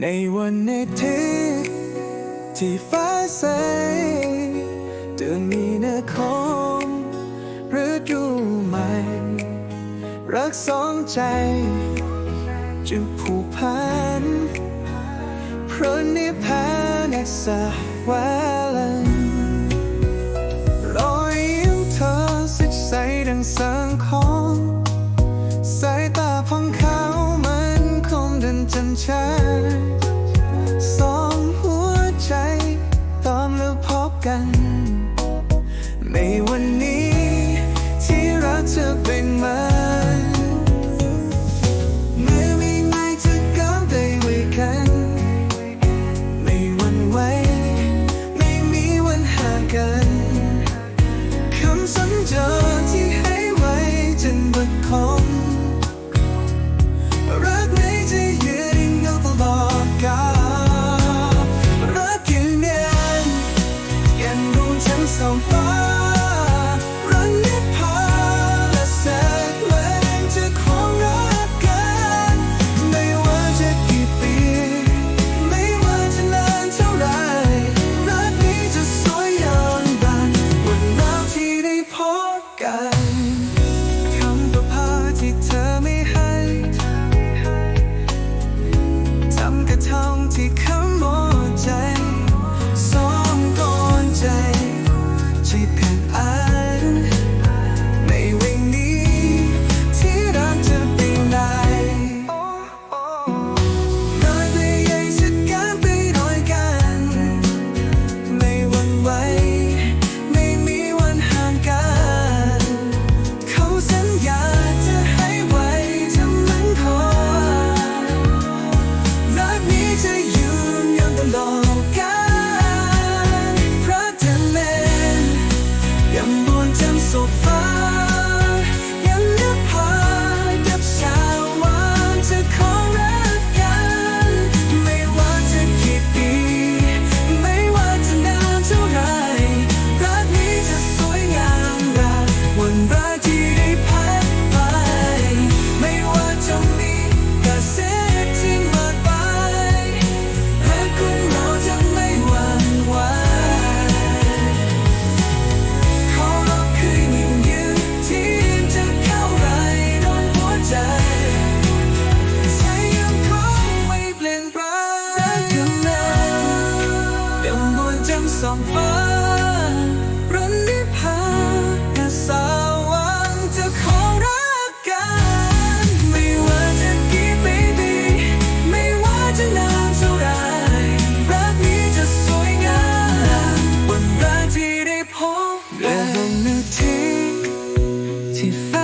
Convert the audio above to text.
ในวันในที่ที่ฟ้าใสเดือนมีนาคมอดูใหม่ รักสองใจ จะผูกพันเพราะนิพพานสวาลันรอยยิ้มเธอสิใสดังสังคองสายตาของเขามันคมดันจันชา กัน ในวันนี้ take care. สองฟ้ารันนิพพาณสาวังจะขอรักกัน ไม่ว่าจะกี่ปีดีไม่ว่าจะนานเท่าไรรักนี้จะสวยงามวันแรกที่ได้พบและดวงนาทีที่ฟ้า